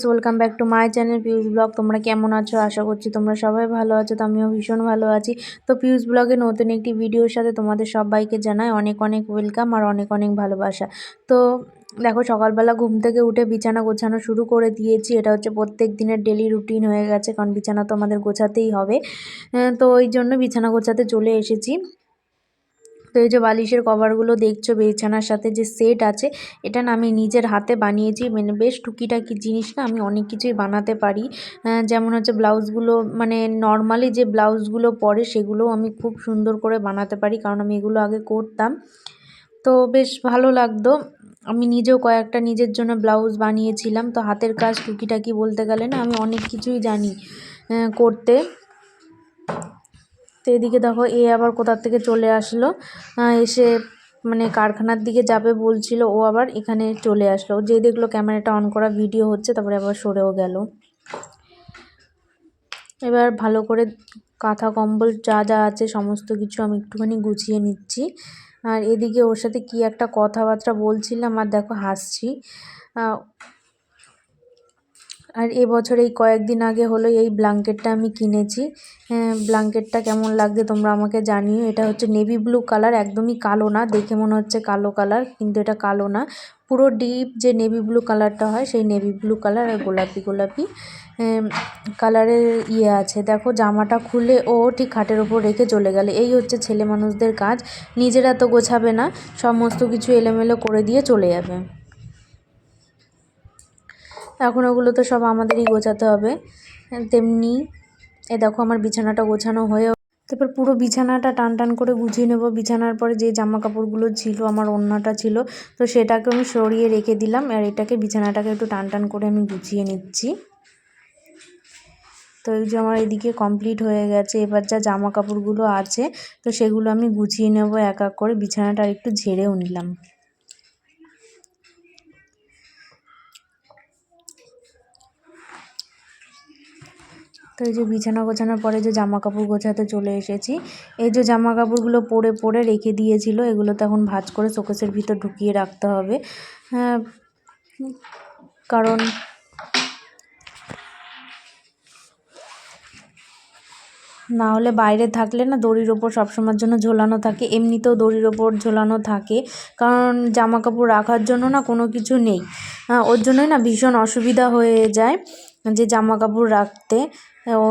Friends welcome back to my channel পিউস blog তোমরা কেমন আছো? আশা করছি তোমরা সবাই ভালো আছো, তো আমিও ভীষণ ভালো আছি। তো পিউস ব্লগে নতুন একটি ভিডিওর সাথে তোমাদের সবাইকে জানাই অনেক অনেক ওয়েলকাম আর অনেক অনেক ভালোবাসা। তো দেখো, সকালবেলা ঘুম থেকে উঠে বিছানা গোছানো শুরু করে দিয়েছি। এটা হচ্ছে প্রত্যেক দিনের ডেলি রুটিন হয়ে গেছে, কারণ বিছানা তো আমাদের গোছাতেই হবে। তো ওই জন্য বিছানা গোছাতে চলে এসেছি। তো এই যে বালিশের কভারগুলো দেখছ বিছানার সাথে যে সেট আছে, এটা না আমি নিজের হাতে বানিয়েছি। মানে বেশ টুকিটাকি জিনিস না আমি অনেক কিছুই বানাতে পারি। যেমন হচ্ছে ব্লাউজগুলো মানে নর্মালি যে ব্লাউজগুলো পরে সেগুলোও আমি খুব সুন্দর করে বানাতে পারি, কারণ আমি এগুলো আগে করতাম। তো বেশ ভালো লাগতো। আমি নিজেও কয়েকটা নিজের জন্য ব্লাউজ বানিয়েছিলাম। তো হাতের কাজ টুকিটাকি বলতে গেলে না আমি অনেক কিছুই জানি করতে। তো এদিকে দেখো, এ আবার কোথার থেকে চলে আসলো। এসে মানে কারখানার দিকে যাবে বলছিল, ও আবার এখানে চলে আসলো। যে দেখল ক্যামেরাটা অন করা ভিডিও হচ্ছে, তারপরে আবার সরেও গেল। এবার ভালো করে কাঁথা, কম্বল যা যা আছে, সমস্ত কিছু আমি একটুখানি গুছিয়ে নিচ্ছি। আর এদিকে ওর সাথে কি একটা কথাবার্তা বলছিলাম, আর দেখো হাসছি। আর এবছর এই কয়েকদিন আগে হলো এই ব্ল্যাঙ্কেটটা আমি কিনেছি। ব্ল্যাঙ্কেটটা কেমন লাগছে তোমরা আমাকে জানিও। এটা হচ্ছে নেভি ব্লু কালার, একদমই কালো না, দেখে মনে হচ্ছে কালো কালার, কিন্তু এটা কালো না। পুরো ডিপ যে নেভি ব্লু কালারটা হয়, সেই নেভি ব্লু কালার আর গোলাপি গোলাপি কালারের ইয়ে আছে। দেখো, জামাটা খুলে ও ঠিক খাটের ওপর রেখে চলে গেলে। এই হচ্ছে ছেলে মানুষদের কাজ, নিজেরা তো গোছাবে না, সমস্ত কিছু এলোমেলো করে দিয়ে চলে যাবে। এখন ওগুলো তো সব আমাদেরই গোছাতে হবে। তেমনি, এ দেখো আমার বিছানাটা গোছানো হয়ে তারপর পুরো বিছানাটা টান টান করে গুছিয়ে নেব। বিছানার পরে যে জামা কাপড়গুলো ছিল, আমার অন্যটা ছিল, তো সেটাকে আমি সরিয়ে রেখে দিলাম আর এটাকে বিছানাটাকে একটু টান টান করে আমি গুছিয়ে নিচ্ছি। তো এই যে আমার এদিকে কমপ্লিট হয়ে গেছে। এবার যা জামা কাপড়গুলো আছে, তো সেগুলো আমি গুছিয়ে নেব, এক এক করে বিছানাটা একটু ঝেড়েও নিলাম। তো এই যে বিছানা গোছানোর পরে যে জামা কাপড় গোছাতে চলে এসেছি, এই যে জামা কাপড়গুলো পরে পরে রেখে দিয়েছিল, এগুলো তো এখন ভাজ করে শোকেসের ভিতর ঢুকিয়ে রাখতে হবে। হ্যাঁ কারণ না হলে বাইরে থাকলে না দড়ির ওপর সবসময়ের জন্য ঝোলানো থাকে, এমনিতেও দড়ির ওপর ঝোলানো থাকে, কারণ জামা কাপড় রাখার জন্য না কোনো কিছু নেই। ওর জন্যই না ভীষণ অসুবিধা হয়ে যায় যে জামা কাপড় রাখতে। ও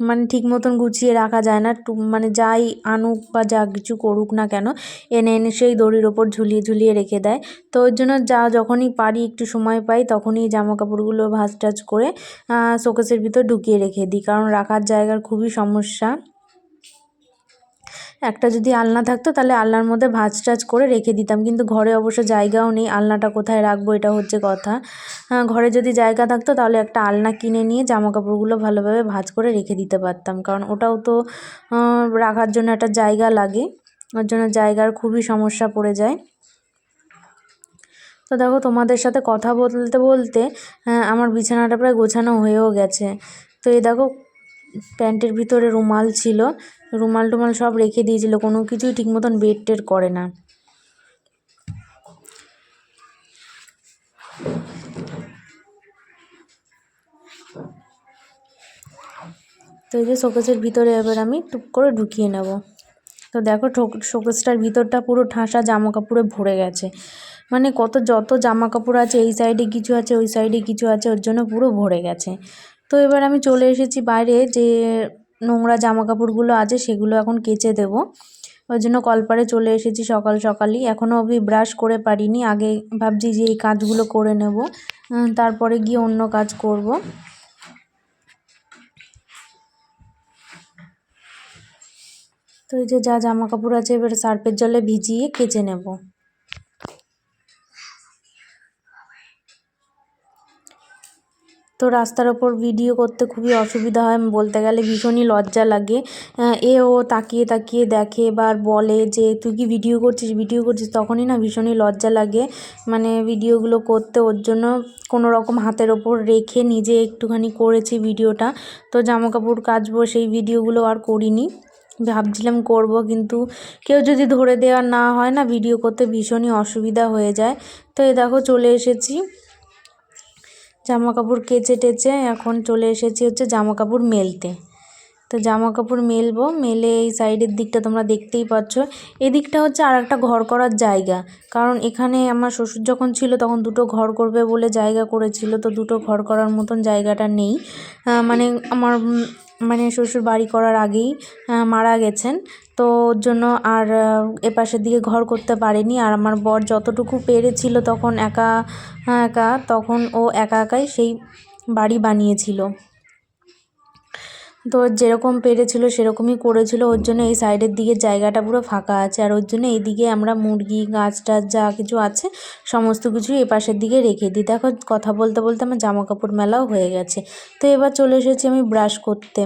মানে ঠিক মতন গুছিয়ে রাখা যায় না। মানে যাই আনুক বা যা কিছু করুক না কেন, এনে এনে সেই দড়ির ওপর ঝুলিয়ে ঝুলিয়ে রেখে দেয়। তো ওই জন্য যা যখনই পারি একটু সময় পাই, তখনই জামা কাপড়গুলো ভাজ টাজ করে শোকেসের ভিতর ঢুকিয়ে রেখে দিই। কারণ রাখার জায়গার খুবই সমস্যা। একটা যদি আলনা থাকতো, তাহলে আলনার মধ্যে ভাজ টাজ করে রেখে দিতাম। কিন্তু ঘরে অবশ্য জায়গাও নেই, আলনাটা কোথায় রাখব এটা হচ্ছে কথা। ঘরে যদি জায়গা থাকতো, তাহলে একটা আলনা কিনে নিয়ে জামা কাপড়গুলো ভালোভাবে ভাজ করে রেখে দিতে পারতাম। কারণ ওটাও তো রাখার জন্য একটা জায়গা লাগে। ওর জন্য জায়গার খুবই সমস্যা পড়ে যায়। তো দেখো, তোমাদের সাথে কথা বলতে বলতে আমার বিছানাটা প্রায় গোছানো হয়েও গেছে। তো এই দেখো, প্যান্টের ভিতরে রুমাল ছিল। রুমাল টুমাল সব রেখে দিয়েছিল, কোনো কিছুই ঠিক মতন বেড টেড করে না। তো এই যে শোকেসের ভিতরে এবার আমি টুক করে ঢুকিয়ে নেব। তো দেখো শোকেসটার ভিতরটা পুরো ঠাসা জামা কাপড়ে ভরে গেছে। মানে কত যত জামা কাপড় আছে, এই সাইডে কিছু আছে, ওই সাইডে কিছু আছে, ওর জন্য পুরো ভরে গেছে। তো এবার আমি চলে এসেছি বাইরে যে নোংরা জামা কাপড়গুলো আছে, সেগুলো এখন কেচে দেবো। ওই জন্য কলপারে চলে এসেছি সকাল সকালই। এখনও অবধি ব্রাশ করে পারিনি। আগে ভাবছি যে এই কাজগুলো করে নেব। তারপরে গিয়ে অন্য কাজ করব। তো এই যে যা জামা কাপড় আছে, এবার সার্ফের জলে ভিজিয়ে কেচে নেব। তো রাস্তার ওপর ভিডিও করতে খুবই অসুবিধা হয়, বলতে গেলে ভীষণই লজ্জা লাগে। এ ও তাকিয়ে তাকিয়ে দেখে বা বলে যে, তুই কি ভিডিও করছিস? ভিডিও করছিস? তখনই না ভীষণই লজ্জা লাগে। মানে ভিডিওগুলো করতে ওর জন্য কোনো রকম হাতের ওপর রেখে নিজে একটুখানি করেছি ভিডিওটা তো জামা কাপড় কাচবো, সেই ভিডিওগুলো আর করিনি। ভাবছিলাম করব, কিন্তু কেউ যদি ধরে দেওয়া না হয় না ভিডিও করতে ভীষণই অসুবিধা হয়ে যায়। তো এ দেখো চলে এসেছি। জামা কাপড় কেচে টেচে এখন চলে এসেছি হচ্ছে জামা কাপড় মেলতে। তো জামা কাপড় মেলবো, মেলে এই সাইডের দিকটা তোমরা দেখতেই পাচ্ছ। এদিকটা হচ্ছে আর একটা ঘর করার জায়গা। কারণ এখানে আমার শ্বশুর যখন ছিল তখন দুটো ঘর করবে বলে জায়গা করেছিল, তো দুটো ঘর করার মতন জায়গাটা নেই। মানে আমার মানে শ্বশুর বাড়ি করার আগেই মারা গেছেন। তো ওর জন্য আর এপাশের দিকে ঘর করতে পারেনি। আর আমার বর যতটুকু পেরেছিল তখন একা একা, তখন ও একা একাই সেই বাড়ি বানিয়েছিল। তো যেরকম পেরেছিল, সেরকমই করেছিল। ওর জন্য এই সাইডের দিকে জায়গাটা পুরো ফাঁকা আছে। আর ওর জন্য এইদিকে আমরা মুরগি, গাছ টাছ যা কিছু আছে, সমস্ত কিছু এ পাশের দিকে রেখে দিই। দেখো, কথা বলতে বলতে আমার জামা কাপড় মেলাও হয়ে গেছে। তো এবার চলে এসেছি আমি ব্রাশ করতে।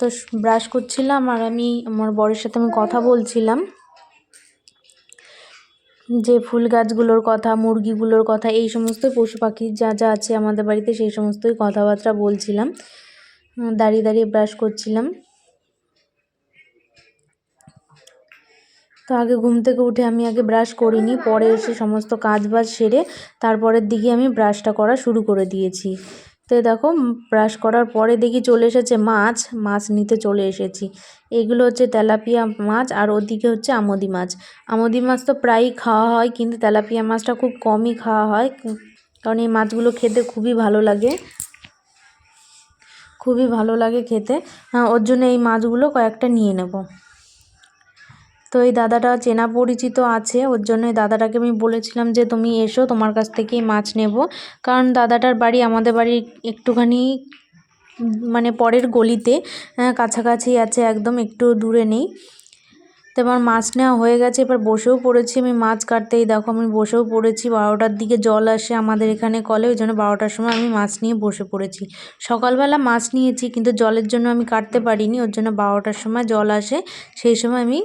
তো ব্রাশ করছিলাম আর আমি আমার বরের সাথে আমি কথা বলছিলাম। যে ফুল গাছগুলোর কথা, মুরগিগুলোর কথা, এই সমস্ত পশু পাখি যা যা আছে আমাদের বাড়িতে সেই সমস্তই কথাবার্তা বলছিলাম। দাঁড়িয়ে দাঁড়িয়ে ব্রাশ করছিলাম। তো আগে ঘুম থেকে উঠে আমি আগে ব্রাশ করিনি, পরে এসে সমস্ত কাজ বাজ সেরে তারপরের দিকে আমি ব্রাশটা করা শুরু করে দিয়েছি। তো দেখো ব্রাশ করার পরে দেখি চলে এসেছে মাছ মাছ নিতে চলে এসেছি। এগুলো হচ্ছে তেলাপিয়া মাছ আর ওদিকে হচ্ছে আমদি মাছ। আমদি মাছ তো প্রায়ই খাওয়া হয়, কিন্তু তেলাপিয়া মাছটা খুব কমই খাওয়া হয় কারণ এই মাছগুলো খেতে খুবই ভালো লাগে। খুবই ভালো লাগে খেতে। ওর জন্য এই মাছগুলো কয়েকটা নিয়ে নেব। তো এই দাদাটা চেনা পরিচিত আছে, ওর জন্য দাদাটাকে আমি বলেছিলাম যে, তুমি এসো, তোমার কাছ থেকে মাছ নেব। কারণ দাদাটার বাড়ি আমাদের বাড়ি একটুখানি মানে পরের গলিতে কাছাকাছি আছে, একদম একটু দূরে নেই। তো এবার মাছ নেওয়া হয়ে গেছে, এবার বসেও পড়েছি আমি মাছ কাটতেই। দেখো আমি বসেও পড়েছি, বারোটার দিকে জল আসে আমাদের এখানে কলে, ওই জন্য বারোটার সময় আমি মাছ নিয়ে বসে পড়েছি। সকালবেলা মাছ নিয়েছি, কিন্তু জলের জন্য আমি কাটতে পারিনি, ওর জন্য বারোটার সময় জল আসে, সেই সময় আমি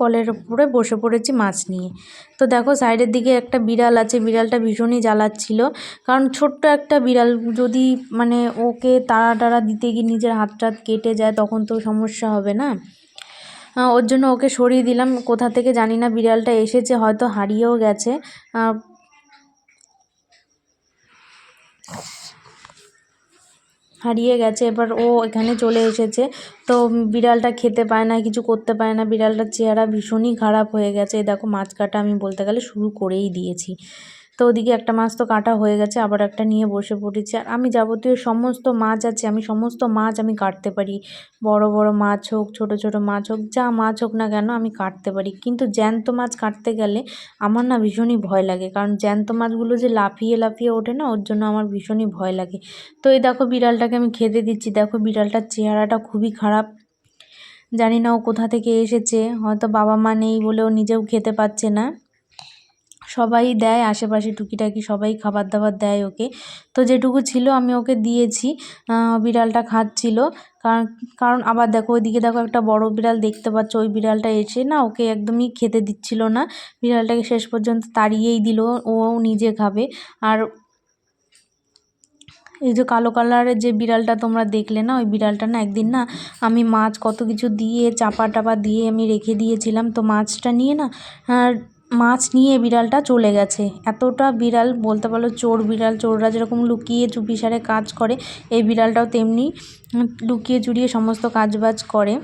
কলের উপরে বসে পড়েছি মাছ নিয়ে। তো দেখো সাইডের দিকে একটা বিড়াল আছে, বিড়ালটা ভীষণই জ্বালাচ্ছিল, কারণ ছোট্ট একটা বিড়াল, যদি মানে ওকে তাড়া টাড়া দিতে গিয়ে নিজের হাত টাত কেটে যায়, তখন তো সমস্যা হবে না। ওর জন্য ওকে সরিয়ে দিলাম। কোথা থেকে জানি না, বিড়ালটা এসেছে, হয়তো হারিয়েও গেছে। হারিয়ে গেছে, এবার ও এখানে চলে এসেছে। তো বিড়ালটা খেতে পায় না, কিছু করতে পায় না। বিড়ালটার চেহারা ভীষণই খারাপ হয়ে গেছে। দেখো, মাছ কাটা আমি বলতে গেলে শুরু করেই দিয়েছি। তো ওদিকে একটা মাছ তো কাটা হয়ে গেছে, আবার একটা নিয়ে বসে পড়েছি। আর আমি যাবতীয় সমস্ত মাছ আছে, আমি সমস্ত মাছ আমি কাটতে পারি। বড় বড় মাছ হোক, ছোট ছোট মাছ হোক, যা মাছ হোক না কেন আমি কাটতে পারি। কিন্তু জ্যান্ত মাছ কাটতে গেলে আমার না ভীষণই ভয় লাগে। কারণ জ্যান্ত মাছগুলো যে লাফিয়ে লাফিয়ে ওঠে না, ওর জন্য আমার ভীষণই ভয় লাগে। তো এই দেখো বিড়ালটাকে আমি খেতে দিচ্ছি। দেখো বিড়ালটার চেহারাটা খুবই খারাপ। জানি না ও কোথা থেকে এসেছে, হয়তো বাবা মা নেই বলে ও নিজেও খেতে পাচ্ছে না। সবাই দেয়, আশেপাশে টুকিটাকি সবাই খাবার দাবার দেয় ওকে। তো যেটুকু ছিল আমি ওকে দিয়েছি। বিড়ালটা খাচ্ছিল। কারণ কারণ আবার দেখো ওইদিকে দেখো একটা বড় বিড়াল দেখতে পাচ্ছ। ওই বিড়ালটা এসে না ওকে একদমই খেতে দিচ্ছিল না। বিড়ালটাকে শেষ পর্যন্ত তাড়িয়েই দিল, ও নিজে খাবে। আর এই যে কালো কালারের যে বিড়ালটা তোমরা দেখলে না, ওই বিড়ালটা না একদিন না আমি মাছ কত কিছু দিয়ে চাপা টাপা দিয়ে আমি রেখে দিয়েছিলাম। তো মাছটা নিয়ে না মাছ নিয়ে বিড়ালটা চলে গেছে। এতটা বিড়াল বলতে পারো চোর বিড়াল, চোররা যেরকম লুকিয়ে চুপিসারে কাজ করে, এই বিড়ালটাও তেমনি লুকিয়ে চুরিয়ে সমস্ত কাজবাজ করে।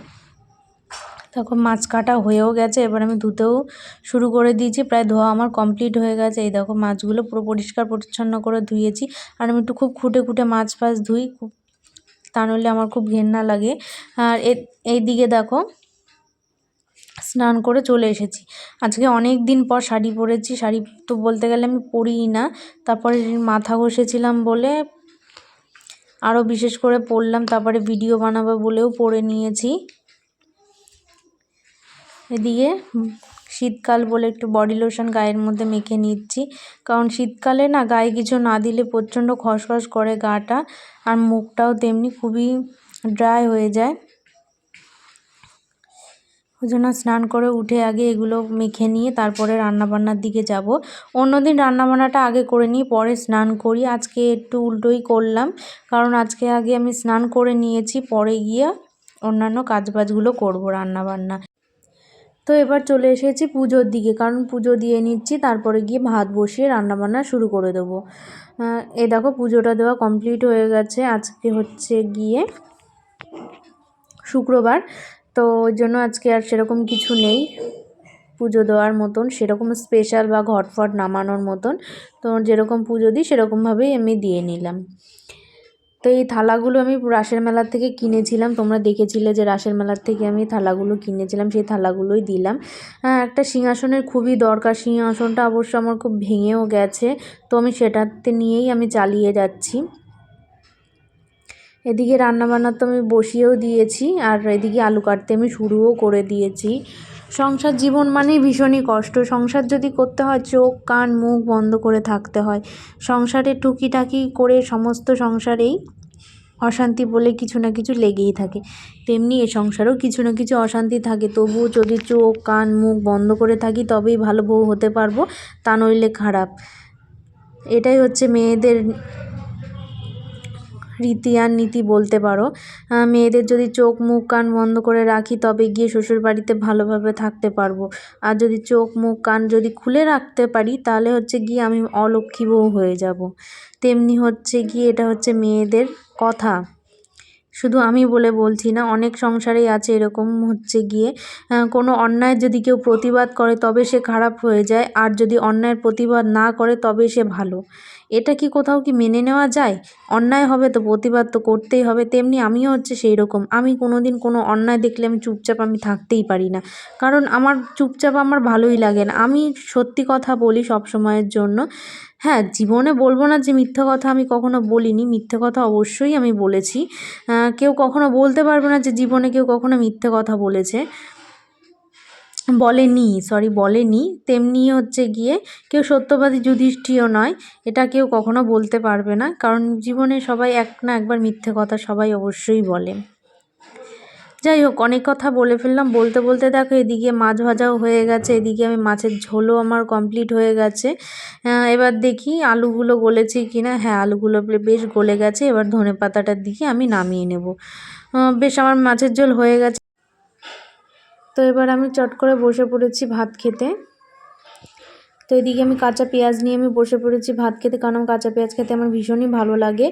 তখন মাছ কাটা হয়েও গেছে, এবার আমি ধুতেও শুরু করে দিয়েছি, প্রায় ধোয়া আমার কমপ্লিট হয়ে গেছে। এই দেখো, মাছগুলো পুরো পরিষ্কার পরিচ্ছন্ন করে ধুয়েছি, আর আমি একটু খুব খুঁটে খুঁটে মাছ ফাছ ধুই, খুব তা নইলে আমার খুব ঘেন্না লাগে। আর এই দিকে দেখো স্নান করে চলে এসেছি। আজকে অনেক দিন পর শাড়ি পরেছি, শাড়ি তো বলতে গেলে আমি পরিই না। তারপরে মাথা ঘষেছিলাম বলে আরও বিশেষ করে পরলাম, তারপরে ভিডিও বানাবো বলেও পরে নিয়েছি। এদিকে শীতকাল বলে একটু বডি লোশন গায়ের মধ্যে মেখে নিচ্ছি। কারণ শীতকালে না গায়ে কিছু না দিলে প্রচণ্ড খসখস করে গাটা, আর মুখটাও তেমনি খুবই ড্রাই হয়ে যায়। জন্য স্নান করে উঠে আগে এগুলো মেখে নিয়ে তারপরে রান্নাবান্নার দিকে যাব। অন্যদিন রান্নাবান্নাটা আগে করে নিই, পরে স্নান করি। আজকে একটু উল্টোই করলাম, কারণ আজকে আগে আমি স্নান করে নিয়েছি, পরে গিয়ে অন্যান্য কাজবাজগুলো করব রান্নাবান্না। তো এবার চলে এসেছি পুজোর দিকে, কারণ পুজো দিয়ে নিচ্ছি, তারপরে গিয়ে ভাত বসিয়ে রান্নাবান্না শুরু করে দেবো। এ দেখো পুজোটা দেওয়া কমপ্লিট হয়ে গেছে। আজকে হচ্ছে গিয়ে শুক্রবার। তো ওই জন্য আজকে আর সেরকম কিছু নেই। পুজো দেওয়ার মতন, সেরকম স্পেশাল বা ঘটফট নামানোর মতন। তো যেরকম পুজো দিই, সেরকমভাবেই আমি দিয়ে নিলাম। তো এই থালাগুলো আমি রাসের মেলার থেকে কিনেছিলাম। তোমরা দেখেছিলে যে রাসের মেলার থেকে আমি থালাগুলো কিনেছিলাম, সেই থালাগুলোই দিলাম। হ্যাঁ একটা সিংহাসনের খুবই দরকার। সিংহাসনটা অবশ্য আমার খুব ভেঙেও গেছে। তো আমি সেটাতে নিয়েই আমি চালিয়ে যাচ্ছি। এদিকে রান্নাবান্না তো আমি বসিয়েও দিয়েছি, আর এদিকে আলু কাটতে আমি শুরুও করে দিয়েছি। সংসার জীবন মানেই ভীষণই কষ্ট। সংসার যদি করতে হয়, চোখ, কান, মুখ বন্ধ করে থাকতে হয়। সংসারে টুকিটাকি করে সমস্ত সংসারেই অশান্তি বলে কিছু না কিছু লেগেই থাকে। তেমনি এ সংসারেও কিছু না কিছু অশান্তি থাকে। তবুও যদি চোখ, কান, মুখ বন্ধ করে থাকি, তবেই ভালো বউ হতে পারব, তা নইলে খারাপ। এটাই হচ্ছে মেয়েদের রীতি আর নীতি বলতে পারো। মেয়েদের যদি চোখ, মুখ, কান বন্ধ করে রাখি, তবে গিয়ে শ্বশুর বাড়িতে ভালোভাবে থাকতে পারব। আর যদি চোখ, মুখ, কান যদি খুলে রাখতে পারি, তাহলে হচ্ছে গিয়ে আমি অলক্ষ্মী বউ হয়ে যাব। তেমনি হচ্ছে গিয়ে এটা হচ্ছে মেয়েদের কথা। শুধু আমি বলে বলছি না, অনেক সংসারেই আছে এরকম হচ্ছে গিয়ে। কোনো অন্যায় যদি কেউ প্রতিবাদ করে তবে সে খারাপ হয়ে যায়, আর যদি অন্যায়ের প্রতিবাদ না করে তবে সে ভালো। এটা কি কোথাও কি মেনে নেওয়া যায়? অন্যায় হবে তো প্রতিবাদ তো করতেই হবে, তেমনি আমিও হচ্ছে সেই রকম আমি কোনো দিন কোনো অন্যায় দেখলে আমি চুপচাপ আমি থাকতেই পারি না। কারণ আমার চুপচাপ আমার ভালোই লাগে না। আমি সত্যি কথা বলি সব সময়ের জন্য হ্যাঁ জীবনে বলব না যে মিথ্যে কথা আমি কখনো বলিনি। মিথ্যে কথা অবশ্যই আমি বলেছি। কেউ কখনো বলতে পারবে না যে জীবনে কেউ কখনো মিথ্যে কথা বলেছে। বলেনি সরি বলেনি। তেমনি হচ্ছে গিয়ে কেউ সত্যবাদী যুধিষ্ঠিও নয়। এটা কেউ কখনো বলতে পারবে না। কারণ জীবনে সবাই এক না একবার মিথ্যে কথা সবাই অবশ্যই বলে। যাই হোক, অনেক কথা বলে ফেললাম। বলতে বলতে দেখো, এদিকে মাছ ভাজাও হয়ে গেছে। এদিকে আমি মাছের ঝোলও আমার কমপ্লিট হয়ে গেছে। এবার দেখি আলুগুলো গলেছে কি না হ্যাঁ আলুগুলো বেশ গলে গেছে। এবার ধনে পাতাটার দিকে আমি নামিয়ে নেব। বেশ আমার মাছের ঝোল হয়ে গেছে। তো এবার আমি চট করে বসে পড়েছি ভাত খেতে। তো এদিকে আমি কাঁচা পেঁয়াজ নিয়ে আমি বসে পড়েছি। ভাত খেতে, কারণ কাঁচা পেঁয়াজ খেতে আমার ভীষণই ভালো লাগে।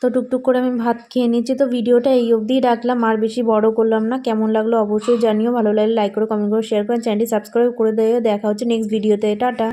তো টুকটুক করে আমি ভাত খেয়ে নিচ্ছি। তো ভিডিওটা এই অবধিই রাখলাম। আর বেশি বড় করলাম না। কেমন লাগল অবশ্যই জানিও। ভালো লাগলে লাইক করে কমেন্ট করে শেয়ার করে চ্যানেলটি সাবস্ক্রাইব করে দেয় দেখা হচ্ছে নেক্সট ভিডিওতে টাটা।